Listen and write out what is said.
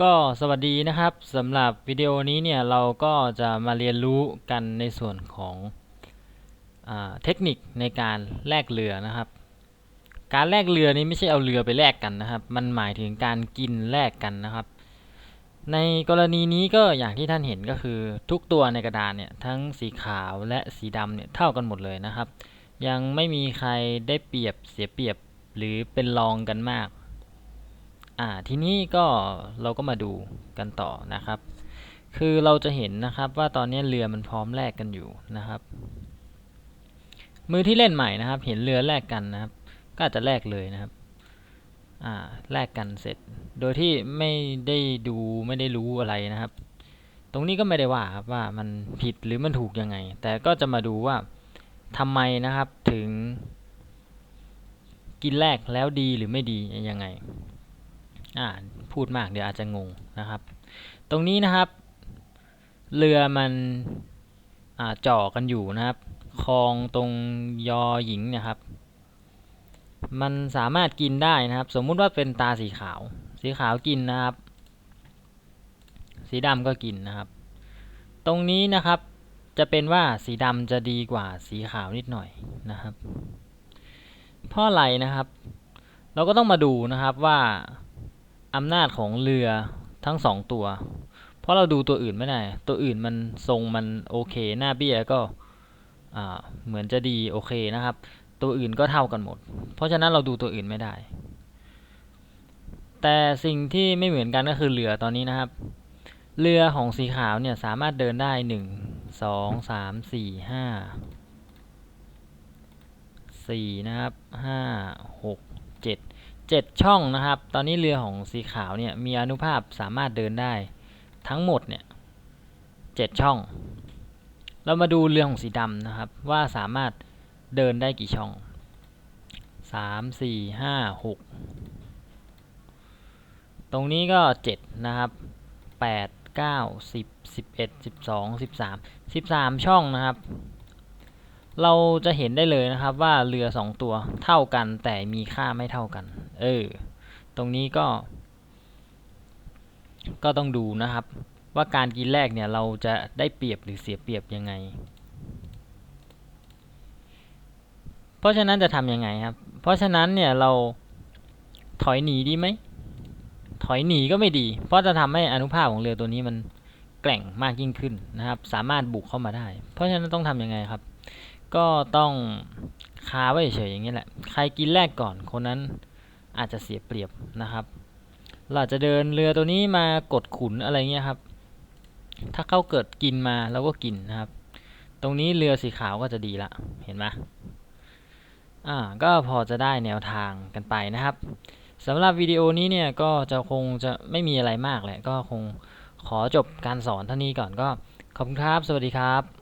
ก็สวัสดีนะครับสำหรับวิดีโอนี้เนี่ยเราก็จะมาเรียนรู้กันในส่วนของอเทคนิคในการแลกเรือนะครับ การแลกเรือนี้ไม่ใช่เอาเรือไปแลกกันนะครับ มันหมายถึงการกินแลกกันนะครับ ในกรณีนี้ก็อย่างที่ท่านเห็นก็คือทุกตัวในกระดานเนี่ยทั้งสีขาวและสีดำเนี่ยเท่ากันหมดเลยนะครับ ยังไม่มีใครได้เปรียบเสียเปรียบหรือเป็นรองกันมาก อ่าทีนี้ก็เราก็มาดูกันต่อนะครับ คือเราจะเห็นนะครับว่าตอนนี้เรือมันพร้อมแลกกันอยู่นะครับ มือที่เล่นใหม่นะครับ เห็นเรือแลกกันนะครับ ก็อาจจะแลกเลยนะครับอ่าแลกกันเสร็จ โดยที่ไม่ได้ดูไม่ได้รู้อะไรนะครับ ตรงนี้ก็ไม่ได้ว่าครับว่ามันผิดหรือมันถูกยังไง แต่ก็จะมาดูว่าทำไมนะครับถึง กินแลกแล้วดีหรือไม่ดียังไง อ่าพูดมากเดี๋ยวอาจจะงงนะครับ ตรงนี้นะครับ เรือมันอ่าจ่อกันอยู่นะครับ คลองตรงยอหญิงเนะครับ มันสามารถกินได้นะครับ สมมุติว่าเป็นตาสีขาว สีขาวกินนะครับ สีดำก็กินนะครับ ตรงนี้นะครับจะเป็นว่าสีดำจะดีกว่าสีขาวนิดหน่อยนะครับเพราะอะไรนะครับ เราก็ต้องมาดูนะครับว่า อำนาจของเรือทั้งสองตัว เพราะเราดูตัวอื่นไม่ได้ ตัวอื่นมันทรงมันโอเค หน้าเบี้ยก็เหมือนจะดีโอเคนะครับ ตัวอื่นก็เท่ากันหมด เพราะฉะนั้นเราดูตัวอื่นไม่ได้ แต่สิ่งที่ไม่เหมือนกันก็คือเรือตอนนี้นะครับ เรือของสีขาวเนี่ยสามารถเดินได้หนึ่งสองสามสี่ห้าสี่นะครับห้าหกเจ็ด เจ็ดช่องนะครับ ตอนนี้เรือของสีขาวเนี่ยมีอนุภาพสามารถเดินได้ทั้งหมดเนี่ยเจ็ดช่อง เรามาดูเรือของสีดำนะครับ ว่าสามารถเดินได้กี่ช่องสามสี่ห้าหกตรงนี้ก็เจ็ดนะครับแปดเก้าสิบสิบเอ็ดสิบสองสิบสามสิบสามช่องนะครับ เราจะเห็นได้เลยนะครับว่าเรือสองตัวเท่ากันแต่มีค่าไม่เท่ากัน เออ ตรงนี้ก็ ก็ต้องดูนะครับ ว่าการกินแรกเนี่ยเราจะได้เปรียบหรือเสียเปรียบยังไง เพราะฉะนั้นจะทำยังไงครับ เพราะฉะนั้นเนี่ยเราถอยหนีดีไหม ถอยหนีก็ไม่ดี เพราะจะทำให้อนุภาคของเรือตัวนี้มันแกร่งมากยิ่งขึ้นนะครับ สามารถบุกเข้ามาได้ เพราะฉะนั้นต้องทำยังไงครับ ก็ต้องคาไว้เฉยอย่างนี้แหละ ใครกินแรกก่อนคนนั้น อาจจะเสียเปรียบนะครับเราจจะเดินเรือตัวนี้มากดขุนอะไรเงี้ยครับ ถ้าเขาเกิดกินมาเราก็กินนะครับ ตรงนี้เรือสีขาวก็จะดีละ เห็นไหมอ่า ก็พอจะได้แนวทางกันไปนะครับสำหรับวิดีโอนี้เนี่ยก็จะคงจะไม่มีอะไรมากแหละ ก็คงขอจบการสอนเท่านี้ก่อนก็ขอบคุณครับ สวัสดีครับ